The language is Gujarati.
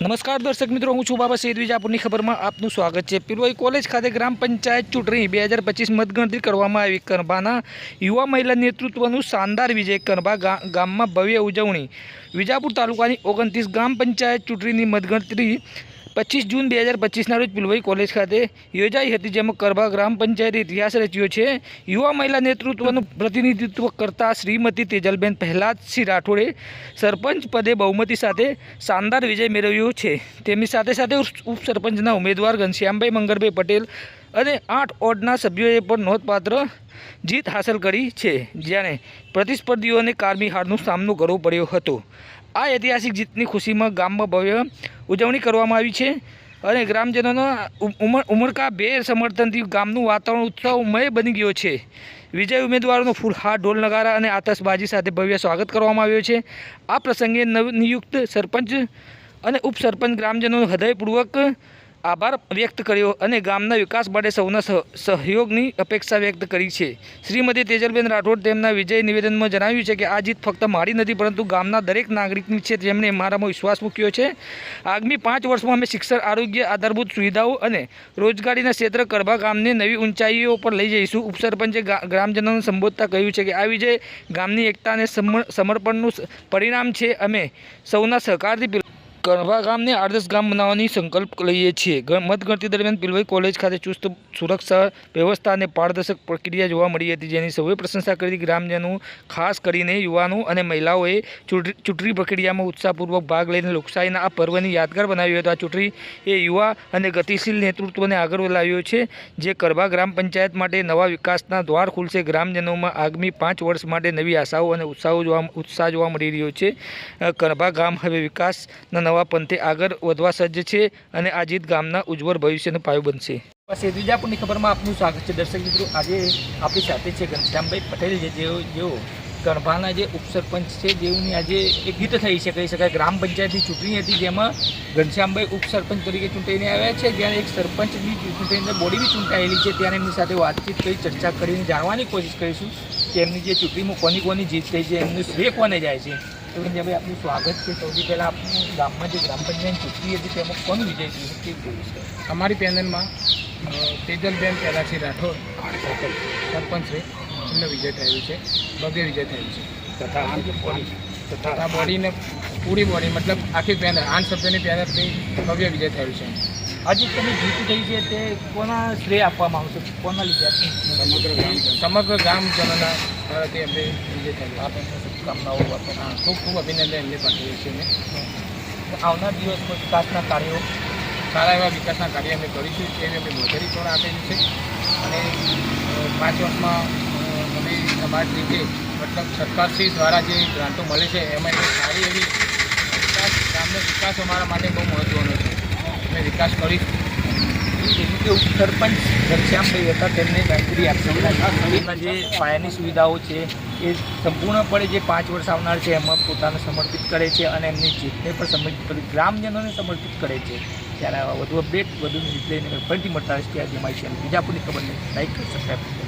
નમસ્કાર દર્શક મિત્રો, હું છું બાબા સૈદ વિજાપુરની ખબરમાં આપનું સ્વાગત છે. પિલોઈ કોલેજ ખાતે ગ્રામ પંચાયત ચૂંટણી બે હજાર પચીસ મતગણતરી કરવામાં આવી. કનભાના યુવા મહિલા નેતૃત્વનું શાનદાર વિજય. કનભા ગામમાં ભવ્ય ઉજવણી. વિજાપુર તાલુકાની ઓગણત્રીસ ગ્રામ પંચાયત ચૂંટણીની મતગણતરી પચીસ જૂન બે હજાર પચીસના રોજ પિલવાઈ કોલેજ ખાતે યોજાઈ હતી, જેમાં કરભા ગ્રામ પંચાયતે ઇતિહાસ રચ્યો છે. યુવા મહિલા નેતૃત્વનું પ્રતિનિધિત્વ કરતા શ્રીમતી તેજલબેન પ્રહલાદસિંહ રાઠોડે સરપંચ પદે બહુમતી સાથે શાનદાર વિજય મેળવ્યો છે. તેમની સાથે સાથે ઉપસરપંચના ઉમેદવાર ઘનશ્યામભાઈ મંગળભાઈ પટેલ અને આઠ ઓડના સભ્યોએ પણ નોંધપાત્ર જીત હાંસલ કરી છે જ્યારે પ્રતિસ્પર્ધીઓને કારમી હારનો સામનો કરવો પડ્યો હતો. આ ઐતિહાસિક જીતની ખુશીમાં ગામમાં ભવ્ય ઉજવણી કરવામાં આવી છે અને ગ્રામજનોના ઉમ- ઉમરકા ભેર સમર્થનથી ગામનું વાતાવરણ ઉત્સવમય બની ગયો છે. વિજય ઉમેદવારોનો ફૂલહાર ઢોલ, નગારા અને આતશબાજી સાથે ભવ્ય સ્વાગત કરવામાં આવ્યું છે. આ પ્રસંગે નવનિયુક્ત સરપંચ અને ઉપસરપંચ ગ્રામજનો હૃદયપૂર્વક આભાર વ્યક્ત કર્યો અને ગામના વિકાસ માટે સૌના સહ- સહયોગની અપેક્ષા વ્યક્ત કરી છે. શ્રીમતી તેજલબેન રાઠોડ તેમના વિજય નિવેદનમાં જણાવ્યું છે કે આ જીત ફક્ત મારી નથી, પરંતુ ગામના દરેક નાગરિકની છે જેમણે મારામાં વિશ્વાસ મૂક્યો છે. આગામી પાંચ વર્ષમાં અમે શિક્ષણ, આરોગ્ય આધારભૂત સુવિધાઓ અને રોજગારીના ક્ષેત્ર કરવા ગામને નવી ઊંચાઈઓ પર લઈ જઈશું. ઉપસરપંચે ગ્રામજનોને સંબોધતા કહ્યું છે કે આ વિજય ગામની એકતા અને સમ- સમર્પણનું પરિણામ છે. અમે સૌના સહકારથી કરભા ગામને આદર્શ ગામ બનાવવાની સંકલ્પ લઈએ છીએ. મતગણતરી દરમિયાન પિલવાઈ કોલેજ ખાતે ચુસ્ત સુરક્ષા વ્યવસ્થા અને પારદર્શક પ્રક્રિયા જોવા મળી હતી જેની સૌએ પ્રશંસા કરી ગ્રામજનો ખાસ કરીને યુવાનો અને મહિલાઓએ ચૂંટણી પ્રક્રિયામાં ઉત્સાહપૂર્વક ભાગ લઈને લોકશાહીના આ પર્વની યાદગાર બનાવ્યો હતો. આ ચૂંટણી એ યુવા અને ગતિશીલ નેતૃત્વને આગળ લાવ્યો છે જે કરભા ગ્રામ પંચાયત માટે નવા વિકાસના દ્વાર ખુલશે. ગ્રામજનોમાં આગામી પાંચ વર્ષ માટે નવી આશાઓ અને ઉત્સાહો જોવા ઉત્સાહ જોવા મળી રહ્યો છે. અ, કરભા ગામ હવે વિકાસના નવા પંથે આગળ વધવા સજ્જ છે અને આ જીત ગામના ઉજ્જવળ ભવિષ્યનો પાયો બનશે. વિજાપુરની ખબરમાં આપનું સ્વાગત છે. દર્શક મિત્રો, આજે આપણી સાથે છે ઘનશ્યામભાઈ પટેલ જે જેઓ જેઓ ગણભાના જે ઉપસરપંચ છે, જેઓની આજે એક ગીત થઈ છે, કહી શકાય, ગ્રામ પંચાયતની ચૂંટણી હતી, જેમાં ઘનશ્યામભાઈ ઉપસરપંચ તરીકે ચૂંટાઈને આવ્યા છે. જ્યારે એક સરપંચની ચૂંટણીની બોડી બી ચૂંટાયેલી છે, ત્યારે એમની સાથે વાતચીત કરી, ચર્ચા કરીને જાણવાની કોશિશ કરીશું કે એમની જે ચૂંટણીમાં કોની કોની જીત થઈ છે, એમનું શ્રેય કોને જાય છે. હવે આપનું સ્વાગત છે. સૌથી પહેલાં આપનું ગામમાં જે ગ્રામ પંચાયત ચૂંટણી હતી તેમાં કોણ વિજય થયું તે જોયું છે? અમારી પેનલમાં તેજલબેન પહેલાંથી રાઠોડ સરપંચ છે. એમનો વિજય થયો છે. ભવ્ય વિજય થયો છે. તથા તથા બોડીને પૂરી બોડી મતલબ આખી પેનલ આઠ સભ્યોની પેનલથી ભવ્ય વિજય થયો છે. આજે તમે જીત થઈ છે તે કોના શ્રેય આપવામાં આવશે? કોના લીધે? સમગ્ર ગામ સમગ્ર ગામજનોના તે એમને વિજય થયો શુભકામનાઓ આપો હા ખૂબ ખૂબ અભિનંદન એમને પાઠવીએ છીએ અમે આવનાર દિવસમાં વિકાસના કાર્યો સારા એવા વિકાસના કાર્ય અમે કરીશું તે અમે મોજરી પણ આપેલી છે. અને પાંચ વર્ષમાં અમે અમારી રીતે મતલબ સરકારશ્રી દ્વારા જે ગ્રાન્ટો મળે છે એમાં એક સારી એવી વિકાસ ગામનો વિકાસ અમારા માટે બહુ મહત્ત્વનો છે. અમે વિકાસ કરીશું. એવી કે ઉપસરપંચ ઘનશ્યામભાઈ હતા, તેમને ગાયત્રી આપી જે પાયાની સુવિધાઓ છે, એ સંપૂર્ણપણે જે પાંચ વર્ષ આવનાર છે, એમાં પોતાને સમર્પિત કરે છે અને એમની જીતને પણ સમર્પિત ગ્રામજનોને સમર્પિત કરે છે. ત્યારે વધુ અપડેટ વધુ રીત લઈને ફરીથી મળતા રહીશ. ત્યાં જે માહિતી બીજાપુરની નહીં લાઈક સબસ્ક્રાઈબ